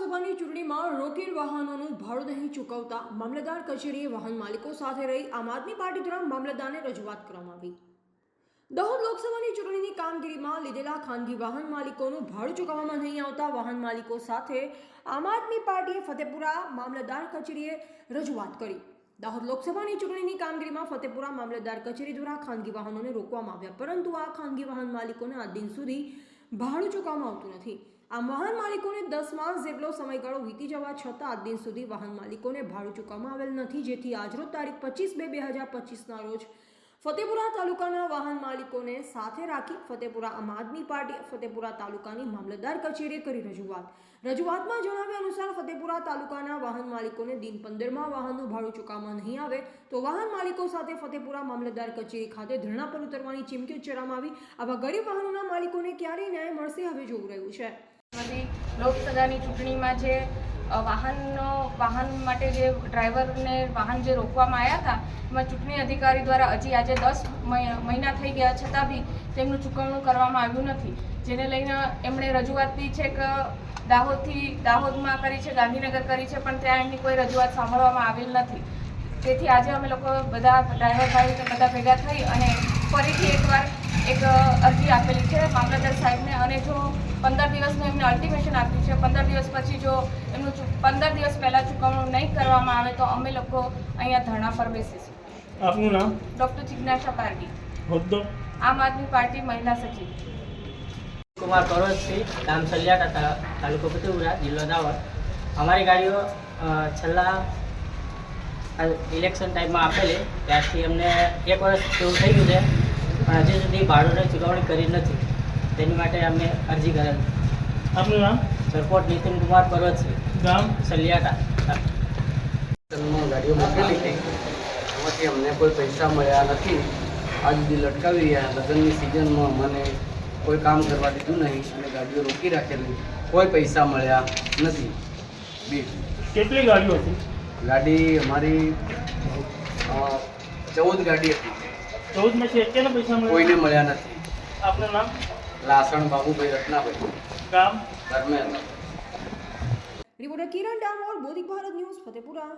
લોકસભાની ચૂંટણીમાં રોકેલ વાહનોનું ભાડું નહીં ચૂકવતા મામલતદાર કચેરીએ વાહન માલિકો સાથે રહી આમ આદમી પાર્ટી દ્વારા મામલતદારને રજૂઆત કરવામાં આવી. દાહોદ લોકસભાની ચૂંટણીની કામગીરીમાં લીધેલા ખાનગી વાહન માલિકોનું ભાડું ચૂકવવામાં નહીં આવતા વાહન માલિકો સાથે આમ આદમી પાર્ટીએ ફતેપુરા મામલતદાર કચેરીએ રજૂઆત કરી. દાહોદ લોકસભાની ચૂંટણીની કામગીરીમાં ફતેપુરા મામલતદાર કચેરી દ્વારા ખાનગી વાહનોને રોકવામાં આવ્યા, પરંતુ આ ખાનગી વાહન માલિકોને આ દિન સુધી ભાડું ચૂકવવામાં આવતું નથી. આમ વાહન માલિકોને દસ માસ જેટલો સમયગાળો વીતી જવા છતાં આજ દિન સુધી વાહન માલિકોને ભાડું ચૂકવવામાં આવેલ નથી, જેથી આજરોજ તારીખ પચીસ બે બે હજાર પચીસના રોજ ફતેપુરા તાલુકાના વાહન માલિકોને સાથે રાખી ફતેપુરા આમ આદમી પાર્ટી ફતેપુરા તાલુકાની મામલતદાર કચેરીએ કરી રજૂઆત. રજૂઆતમાં જણાવ્યા અનુસાર ફતેપુરા તાલુકાના વાહન માલિકોને દિન પંદરમાં વાહનનું ભાડું ચૂકવવામાં નહીં આવે, તો વાહન માલિકો સાથે ફતેપુરા મામલતદાર કચેરી ખાતે ધરણા પર ઉતરવાની ચીમકી ઉચ્ચારવામાં આવી. આવા ગરીબ વાહનોના માલિકોને ક્યારેય ન્યાય મળશે, હવે જોવું રહ્યું છે. બધી લોકસભાની ચૂંટણીમાં જે વાહનનો, વાહન માટે જે ડ્રાઈવરને વાહન જે રોકવામાં આવ્યા હતા, એમાં ચૂંટણી અધિકારી દ્વારા હજી આજે દસ મહિના થઈ ગયા છતાં બી તેમનું ચૂકવણું કરવામાં આવ્યું નથી. જેને લઈને એમણે રજૂઆત દી છે કે દાહોદથી, દાહોદમાં કરી છે, ગાંધીનગર કરી છે, પણ ત્યાં એમની કોઈ રજૂઆત સાંભળવામાં આવેલ નથી. તેથી આજે અમે લોકો બધા ડ્રાઈવર ભાઈ બધા ભેગા થઈ અને ફરીથી એકવાર એક અરજી આપેલી છે મામલતદાર સાહેબને અને જો પંદર દિવસનું એમને અલ્ટિમેશન આપ્યું છે પંદર દિવસ પછી જો એમનું પંદર દિવસ પહેલાં ચૂકવણું નહીં કરવામાં આવે તો અમે લોકો અહીંયા ધરણા પર બેસીશું. આપનું નામ? ડૉક્ટર જિજ્ઞાસા પારડી. હોદ્દો? આમ આદમી પાર્ટી મહિલા સચિવ. કુમાર કરોજથી ગામ સલિયાટા તાલુકો પતિપુરા જિલ્લો દાવર અમારી ગાડીઓ છેલ્લા ઇલેક્શન ટાઈમમાં આપેલી. ત્યારથી અમને એક વર્ષ જેવું થઈ ગયું છે. પણ હજી સુધી ભાડુંની ચૂકવણી કરી નથી. તેની માટે અમે અરજી કરેલ. આપનું નામ? સરપોટ નીતિન કુમાર પર્વત છે. ગામ? સલિયાટા. ગાડીઓ મૂકેલી હતી એમાંથી અમને કોઈ પૈસા મળ્યા નથી. આજ સુધી લટકાવી રહ્યા. લગ્નની સિઝનમાં મને કોઈ કામ કરવા દીધું નહીં. અને ગાડીઓ રોકી રાખેલી. કોઈ પૈસા મળ્યા નથી. બી. કેટલી ગાડીઓ હતી? ગાડી અમારી ચૌદ ગાડી હતી. ચૌદમાંથી એકેને પૈસા કોઈને મળ્યા મળ્યા નથી. આપનું નામ? લાસણ બાબુભાઈ રત્નાભાઈ. ગામ? ધર્મેન્દ્ર. રિપોર્ટર કિરણ ડામોર બોધિક ભારત ન્યૂઝ ફતેપુરા.